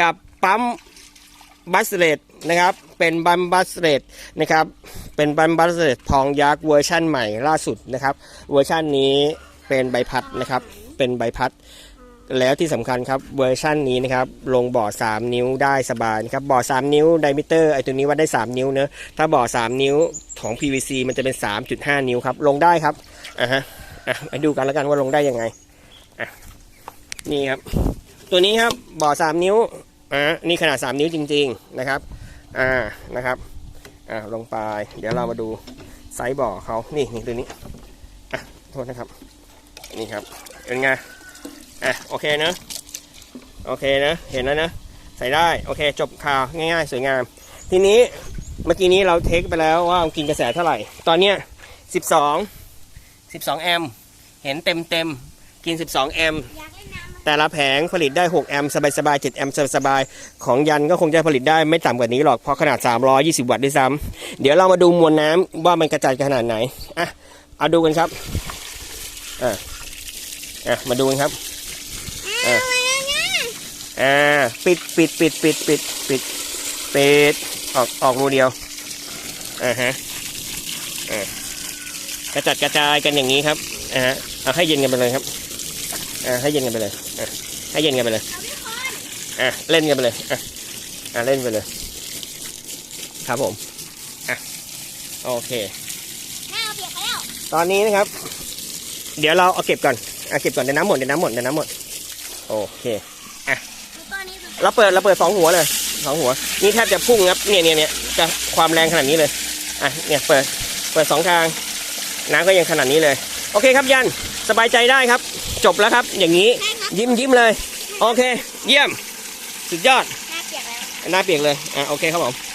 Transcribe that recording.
กับปั๊มบัสเลตนะครับ เป็นบัมบัสเลตนะครับ เป็นบัมบัสเลตทองยักษ์เวอร์ชั่นใหม่ล่าสุดนะครับ เวอร์ชันนี้เป็นใบพัดนะครับ เป็นใบพัด แล้วที่สำคัญครับเวอร์ชันนี้นะครับ ลงบ่อ 3 นิ้วได้สบายครับ บ่อ 3 นิ้วไดมิเตอร์ไอตัวนี้วัดได้ 3 นิ้วเนอะถ้าบ่อ 3 นิ้วของ PVC มันจะเป็น 3.5 นิ้วครับ ลงได้ครับ อะฮะ อะไปดูกันแล้วกันว่าลงได้ยังไง อะ นี่ครับ ตัวนี้ครับบ่อ 3 นิ้ว อะนี่ขนาด 3 นิ้วจริง ๆนะครับอ่านะครับอ่าลงไป เดี๋ยวเรามาดูไซส์บ่อเขานี่นี่ตัวนี้อะโทษนะครับนี่ครับเป็นไงอะโอเคนะโอเคนะเห็นแล้วนะใส่ได้โอเคจบข่าวง่ายๆ สวยงาม ทีนี้เมื่อกี้นี้เราเทคไปแล้วว่ากินกระแสเท่าไหร่ ตอนเนี้ย12 12 แอม เห็นเต็มเต็มๆกิน 12 แอมป์ แต่ละแผงผลิตได้ 6 แอมป์สบายๆ7แอมป์สบายๆของยันก็คงจะผลิตได้ไม่ต่ำกว่านี้หรอกเพราะขนาด 320 วัตต์ด้วยซ้ำเดี๋ยวเรามาดูมวลน้ำว่ามันกระจายขนาดไหนอะเอาดูกันครับอะอะมาดูกันครับอะอ่าปิดปิดปิดปิดปิดปิดปิดออกออกรูเดียวอ่าฮะอ่ากระจัดกระจายกันอย่างนี้ครับอ่าฮะเอาให้เย็นกันไปเลยครับ อ่าให้เย็นกันไปเลยอะให้เย็นกันไปเลยอะเล่นกันไปเลยอะอะเล่นไปเลย ครับผมอะโอเคหน้าเอาเปียกไปแล้วตอนนี้นะครับ เดี๋ยวเราเอาเก็บก่อนเอาเก็บก่อนเดี๋ยวน้ำหมดเดี๋ยวน้ำหมดเดี๋ยวน้ำหมดโอเคตอนนี้คือเราเปิดเราเปิดสองหัวเลยสองหัว นี่แทบจะพุ่งครับเนี่ยเนี่ยเนี่ยจะความแรงขนาดนี้เลยอะเนี่ยเปิดเปิดสองทางน้ำก็ยังขนาดนี้เลย โอเคครับยัน สบายใจได้ครับ จบแล้วครับ อย่างนี้ใช่ครับยิ้มยิ้มเลย โอเค เยี่ยม สุดยอด หน้าเปียกแล้วหน้าเปียกเลยอะโอเคครับผมเ